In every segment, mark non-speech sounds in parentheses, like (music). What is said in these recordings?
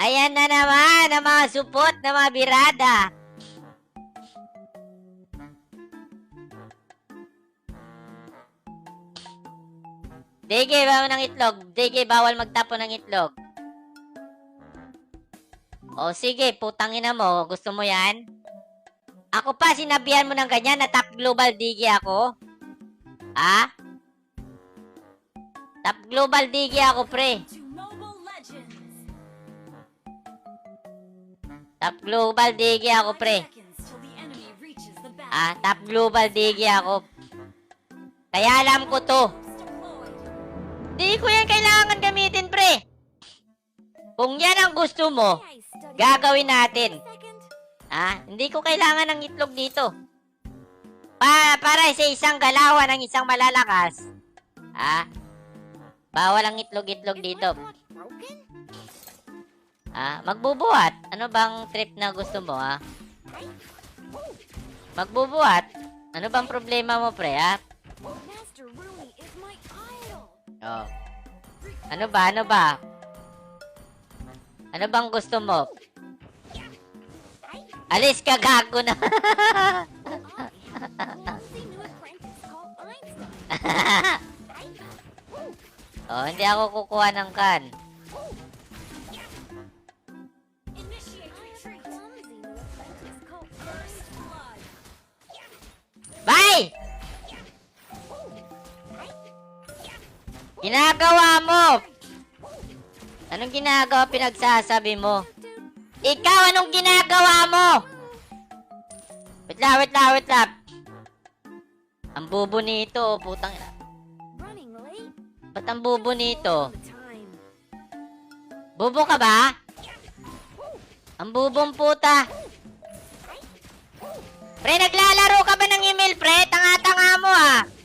Ayan na naman ang mga supot na mga birada. Digi, bawal ng itlog. Digi, bawal magtapon ng itlog. O sige, putang ina mo. Gusto mo yan? Ako pa, sinabihan mo ng ganyan na top global digi ako? Ha? Top global digi ako, pre. Top global digi ako, pre. Ah, top global digi ako. Kaya alam ko to. Di ko yan kailangan gamitin, pre. Kung yan ang gusto mo, gagawin natin. Ah, hindi ko kailangan ng itlog dito. Pa para sa isang galawan ng isang malalakas. Ah, bawal ang itlog-itlog dito. Ah, magbubuhat. Ano bang trip na gusto mo, ah? Magbubuhat? Ano bang problema mo, pre, idol. Oh. Ano ba? Ano ba? Ano bang gusto mo? Alis ka, gago na. (laughs) Oh, hindi ako kukuha ng kan. Ginagawa mo! Anong ginagawa pinagsasabi mo? Ikaw, anong ginagawa mo? Wait lang, wait lang, wait lang. Ang bubo nito, putang ina. Ba't ang bubo nito? Bubo ka ba? Ang bubong puta. Pre, naglalaro ka ba ng email, pre? Tanga-tanga mo, ah.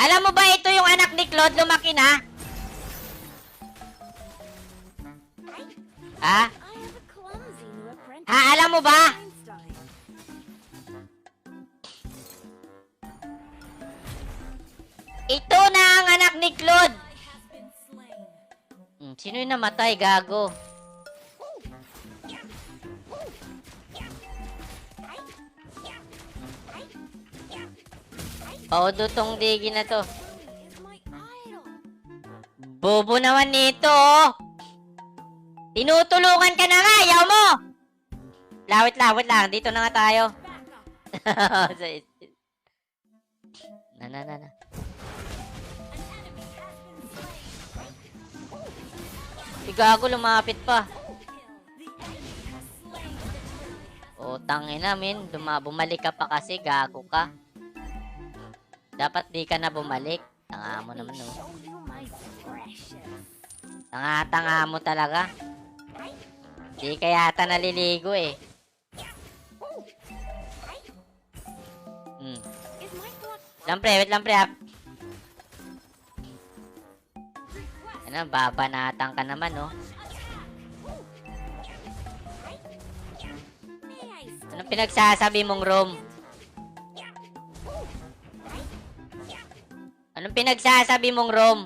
Alam mo ba ito yung anak ni Claude lumaki na? Ha? Ha, alam mo ba? Ito na ang anak ni Claude. Hmm, sino yung namatay, gago? Paudo tong digi na to. Bobo naman nito, oh. Tinutulungan ka na nga, ayaw mo! Lawit, lawit lang. Dito na nga tayo. (laughs) Na, na, na, na. Si lumapit pa. O, tangina, min. Bumalik ka pa kasi, gago ka. Dapat di ka na bumalik. Tanga mo naman, oh. Tanga-tanga mo talaga. Di ka yata naliligo, eh. Hmm. Lang. Wait lang, pre, ah. Ano, babanatan ka naman, oh. Anong pinagsasabi mong room? Anong pinagsasabi mong room?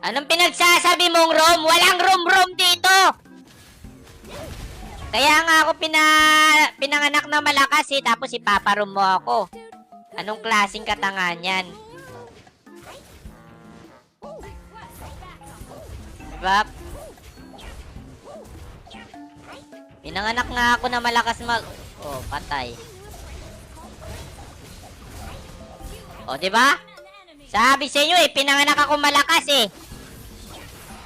Anong pinagsasabi mong room? Walang room-room dito! Kaya nga ako pina, pinanganak na malakas eh, tapos ipaparoom mo ako. Anong klaseng katangan yan? Diba? Pinanganak nga ako na malakas mag... Oh, patay. Oh, di ba? Sabi sa inyo eh, pinanganak ako malakas eh.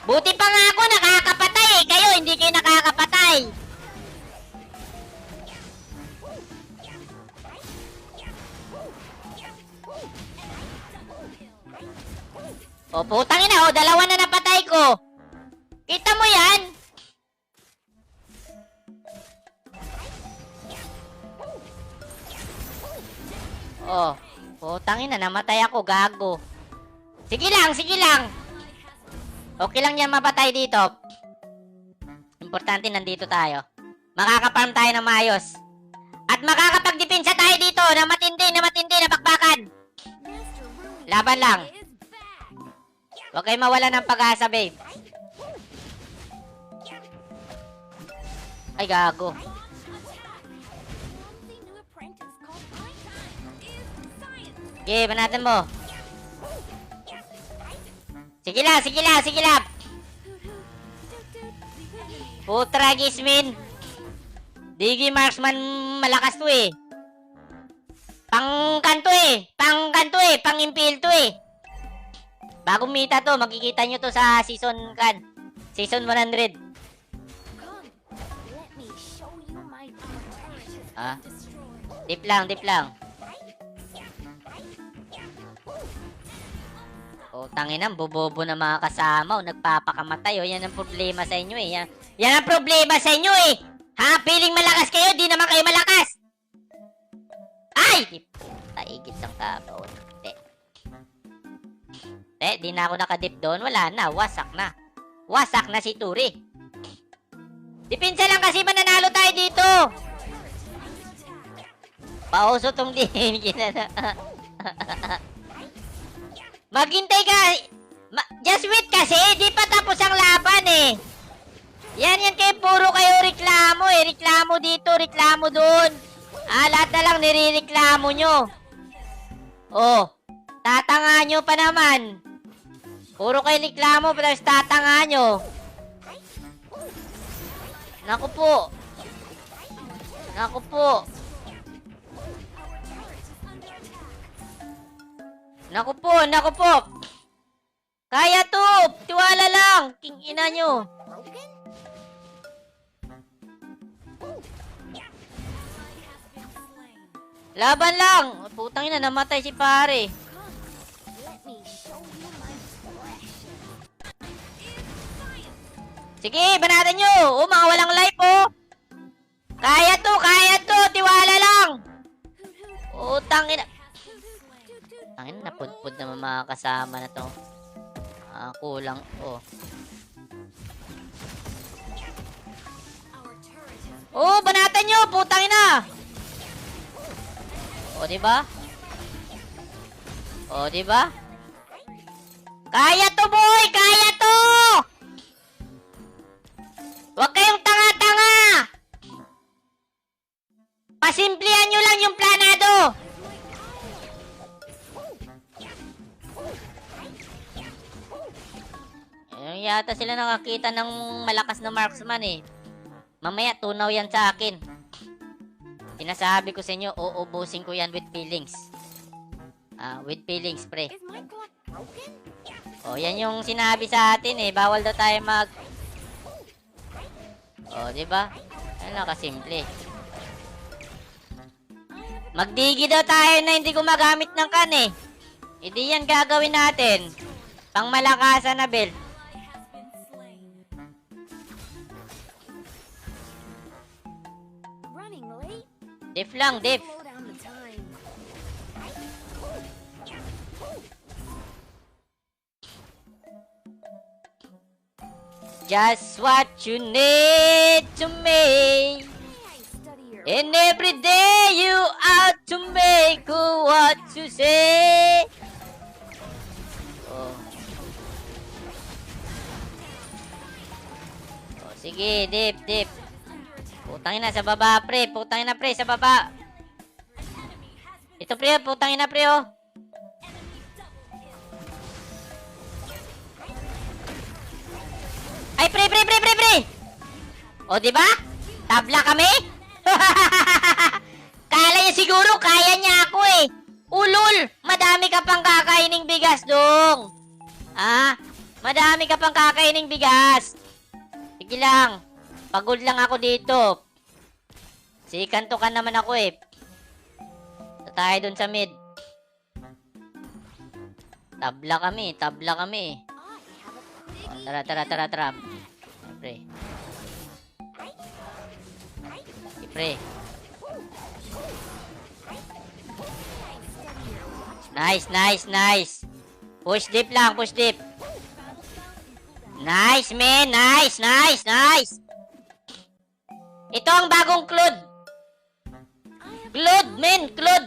Buti pa nga ako nakakapatay eh. Kayo, hindi kayo nakakapatay. Oh, putang ina, oh, dalawa na napatay ko. Kita mo yan? Oh, putang ina, namatay ako, gago. Sige lang, sige lang. Okay lang yan mapatay dito. Importante nandito tayo. Makakaparm tayo ng maayos. At makakapagdepensa tayo dito na matindi, na matindi, na bakbakan. Laban lang. Huwag kayo mawala ng pag-asa, babe. Ay, gago. Sige, banatan mo. Sige lang, sige lang, sige lang. Putra, Gismin. Digi Marksman, malakas to eh. Pang kanto eh. Pang kanto eh. Pang impil to eh. Bagong mita to. Makikita nyo to sa season kan. Season 100. Come, let me show you my turret Ah. Dip lang, dip lang. O, tanginang, bobobo na mga kasama o nagpapakamatay o. Yan ang problema sa inyo eh. Yan, yan ang problema sa inyo eh. Ha? Piling malakas kayo, di naman kayo malakas. Ay! Di puta, igit ang kabaon. Te. Te, di na ako nakadip doon. Wala na, wasak na. Wasak na si Turi. Dipinsa lang kasi mananalo tayo dito. Pauso tong (laughs) din. (laughs) Maghintay ka. Ma- just wait kasi. Di pa tapos ang laban eh. Yan yan kayo. Puro kayo reklamo eh. Reklamo dito. Reklamo dun. Ah, lahat na lang nirereklamo nyo. Oh. Tatanga nyo pa naman. Puro kayo reklamo. Tapos tatanga nyo. Naku po. Naku po. Naku po, naku po. Kaya to. Tiwala lang. King ina nyo. Laban lang. Putang ina, namatay si pare. Sige, banatan nyo. Oh, mga walang life, oh. Kaya to, kaya to. Tiwala lang. Utang ina. Tangin, napudpud naman mga kasama na to. Ah, kulang. Oh. Oh, banatan nyo. Putang ina. O, di ba? O, di ba? Kaya to, boy! Kaya to! Huwag kayong tanga-tanga! Pasimplihan nyo lang yung planado! Yata sila nakakita ng malakas na marksman eh. Mamaya, tunaw yan sa akin. Sinasabi ko sa inyo, uubusin ko yan with feelings. Ah, with feelings, pre. Oh, yan yung sinabi sa atin eh. Bawal daw tayo mag... Oh, di ba? Ano nakasimple. Magdigi daw tayo na hindi gumagamit ng kan eh. Hindi yan gagawin natin. Pang malakasan na belt. Def lang, time. Just what you need to me. And every day you out to make what you say. Oh. Oh, sige, dip, dip. Putangin na sa baba, pre. Putangin na, pre, sa baba. Ito, pre, putangin na, pre, oh. Ay, pre, pre, pre, pre, pre! O, di ba? Tabla kami? (laughs) Kala niya siguro kaya niya ako eh. Ulul, madami ka pang kakaining bigas dong. Ah, madami ka pang kakaining bigas. Sige lang. Pagod lang ako dito. Sikanto ka naman ako eh. Sa tayo dun sa mid. Tabla kami, tabla kami. Oh, tara, tara, tara, tara. Pre. Si Pre. Nice, nice, nice. Push deep lang, push deep. Nice, man. Nice, nice, nice. Ito ang bagong Claude. Claude, man. Claude.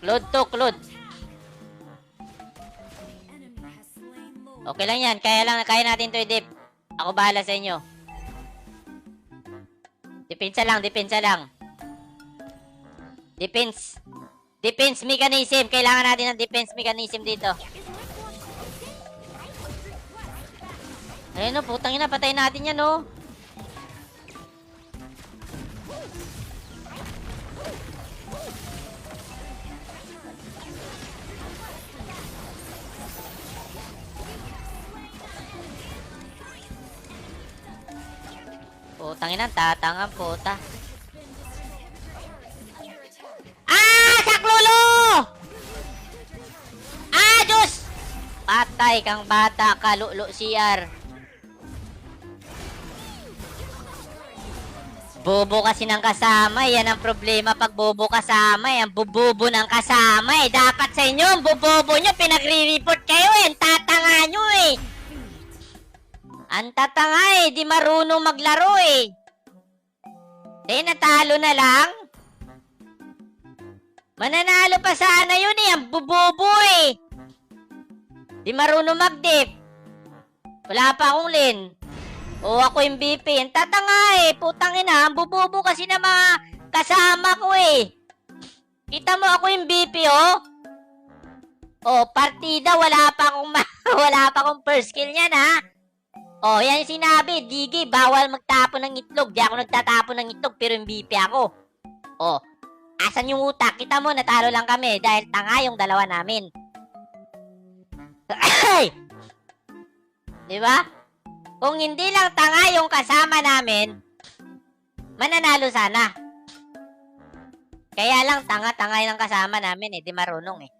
Load to, Lord. Okay lang yan. Kaya lang, kaya natin to i-dip. Ako bahala sa inyo. Depensa lang, depensa lang. Defense. Defense mechanism. Kailangan natin ng defense mechanism dito. Ayun o, putang ina, patay natin yan oh. Putang ina, tatangan puta. Ah! Saklolo! Ah, Diyos! Patay kang bata ka, lulo CR. Bobo kasi ng kasama, yan ang problema pag bobo kasama, yan bubobo ng kasama eh. Dapat sa inyo, ang bubobo nyo, pinagre-report Ang tatanga eh, di marunong maglaro eh. Eh, natalo na lang. Mananalo pa sana yun eh, ang bubobo eh. Di marunong mag-dip. Wala pa akong lin. O ako yung BP. Ang tatanga eh. Putang ina. Ang bubobo kasi ng mga kasama ko eh. Kita mo ako yung BP oh. O, partida. Wala pa akong, (laughs) wala pa akong first kill niyan ha. O, yan sinabi. Digi, bawal magtapon ng itlog. Di ako nagtatapon ng itlog pero yung BP ako. O, asan yung utak? Kita mo, natalo lang kami dahil tanga yung dalawa namin. Di ba? Kung hindi lang tanga yung kasama namin, mananalo sana. Kaya lang tanga-tanga yung kasama namin eh, di marunong eh.